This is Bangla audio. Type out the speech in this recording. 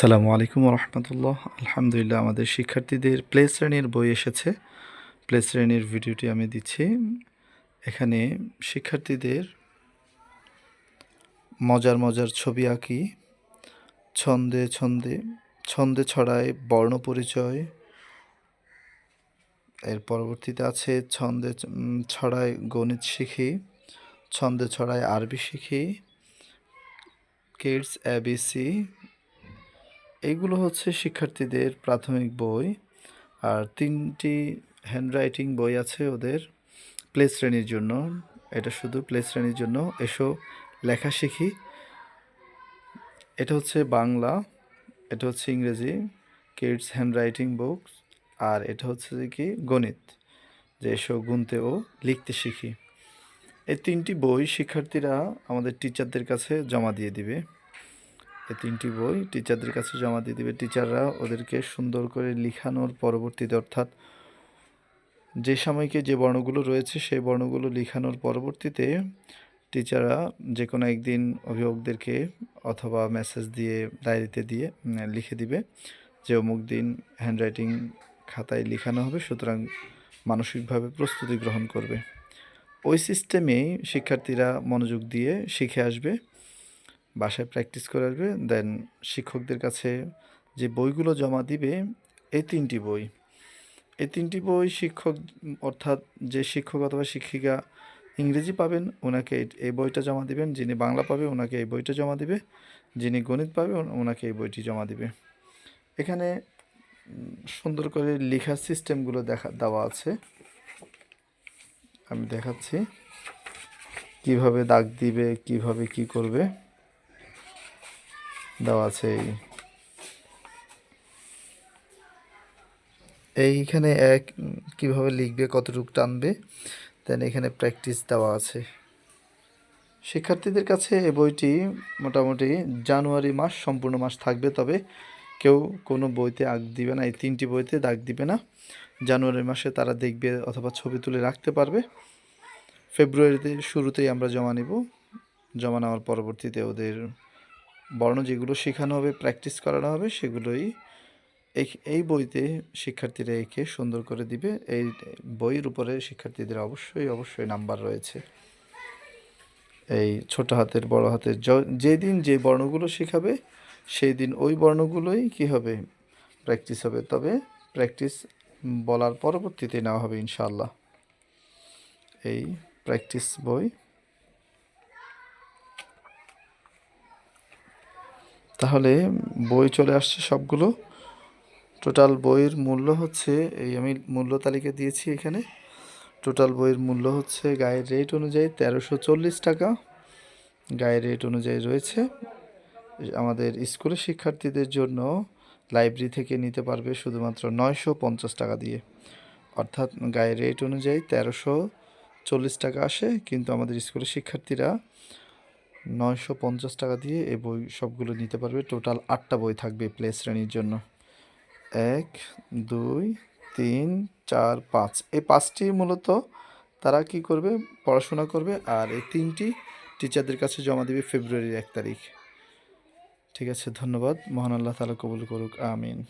আসসালামু আলাইকুম রহমতুল্লাহ আলহামদুলিল্লাহ আমাদের শিক্ষার্থীদের প্লে শ্রেণির বই এসেছে। প্লে শ্রেণির ভিডিওটি আমি দিচ্ছি। এখানে শিক্ষার্থীদের মজার মজার ছবি আঁকি। ছন্দে ছন্দে ছন্দে ছড়ায় বর্ণ পরিচয়। এর পরবর্তীতে আছে ছন্দে ছড়ায় গণিত শিখি, ছন্দে ছড়ায় আরবি শিখি, কিডস এবিসি এইগুলো হচ্ছে শিক্ষার্থীদের প্রাথমিক বই, আর তিনটি হ্যান্ডরাইটিং বই আছে ওদের প্লে শ্রেণির জন্য। এটা শুধু প্লে শ্রেণির জন্য, এসো, লেখা শিখি। এটা হচ্ছে বাংলা, এটা হচ্ছে ইংরেজি কিডস হ্যান্ডরাইটিং বুকস আর এটা হচ্ছে যে কি, গণিত, যে এসো, গুনতে ও লিখতে শিখি। এই তিনটি বই শিক্ষার্থীরা আমাদের টিচারদের কাছে জমা দিয়ে দিবে। এই তিনটি বই টিচারদের কাছে জমা দিয়ে দিবে। টিচাররা ওদেরকে সুন্দর করে লিখানোর পরবর্তীতে, অর্থাৎ যে সময়কে যে বর্ণগুলো রয়েছে, সেই বর্ণগুলো লিখানোর পরবর্তীতে টিচাররা যে কোনো একদিন অভিভাবকদেরকে অথবা মেসেজ দিয়ে, ডায়েরিতে দিয়ে লিখে দিবে যে অমুক দিন হ্যান্ডরাইটিং খাতায় লেখানো হবে, সুতরাং মানসিকভাবে প্রস্তুতি গ্রহণ করবে। ওই সিস্টেমেই শিক্ষার্থীরা মনোযোগ দিয়ে শিখে আসবে। বাসায় প্র্যাকটিস করে আসবে দেন শিক্ষকদের কাছে যে বইগুলো জমা দিবে, এই তিনটি বই। এই তিনটি বই শিক্ষক, অর্থাৎ যে শিক্ষক অথবা শিক্ষিকা ইংরেজি পাবেন ওনাকে এই- বইটা জমা দিবেন। যিনি বাংলা পাবে ওনাকে এই বইটা জমা দিবে। যিনি গণিত পাবে ওনাকে এই বইটি জমা দিবে। এখানে সুন্দর করে লেখার সিস্টেমগুলো দেখা, দেওয়া আছে। আমি দেখাচ্ছি। কীভাবে দাগ দিবে, কীভাবে কি করবে। দেওয়া আছে এইখানে এক, কীভাবে লিখবে, কতটুকু টানবে দেন এখানে প্র্যাকটিস দেওয়া আছে। শিক্ষার্থীদের কাছে এই বইটি মোটামুটি জানুয়ারি মাস, সম্পূর্ণ মাস থাকবে, তবে কেউ কোনো বইতে আগ দিবে না, এই তিনটি বইতে দাগ দিবে না। জানুয়ারি মাসে তারা দেখবে অথবা ছবি তুলে রাখতে পারবে। ফেব্রুয়ারিতে শুরুতেই আমরা জমা নিব। জমা নেওয়ার পরবর্তীতে ওদের বর্ণ যেগুলো শেখানো হবে প্র্যাকটিস করানো হবে, সেগুলোই এই এই বইতে শিক্ষার্থীরা একে সুন্দর করে দিবে। এই বইয়ের উপরে শিক্ষার্থীদের অবশ্যই অবশ্যই নাম্বার রয়েছে। এই ছোট হাতের, বড় হাতের যেদিন যে বর্ণগুলো শেখাবে সেই দিন ওই বর্ণগুলোই কি হবে? প্র্যাকটিস হবে। তবে প্র্যাকটিস বলার পরবর্তীতে নেওয়া হবে ইনশাআল্লাহ। এই প্র্যাকটিস বই তাহলে বই চলে আসছে সবগুলো। টোটাল বইয়ের মূল্য হচ্ছে, এই আমি মূল্য তালিকা দিয়েছি এখানে। টোটাল বইয়ের মূল্য হচ্ছে গায়ের রেট অনুযায়ী তেরোশো চল্লিশ টাকা। গায়ের রেট অনুযায়ী রয়েছে। আমাদের স্কুলের শিক্ষার্থীদের জন্য লাইব্রেরি থেকে নিতে পারবে শুধুমাত্র নয়শো পঞ্চাশ টাকা দিয়ে। অর্থাৎ গায়ের রেট অনুযায়ী তেরোশো চল্লিশ টাকা আসে, কিন্তু আমাদের স্কুলের শিক্ষার্থীরা নয়শো পঞ্চাশ টাকা দিয়ে এই বই সবগুলো নিতে পারবে। টোটাল আটটা বই থাকবে প্লে শ্রেণির জন্য। এক, দুই, তিন, চার, পাঁচ। এই পাঁচটি মূলত তারা কি করবে? পড়াশোনা করবে আর এই তিনটি টিচারদের কাছে জমা দিবে ফেব্রুয়ারির এক তারিখ। ঠিক আছে, ধন্যবাদ। মহান আল্লাহ তালা কবুল করুক। আমিন।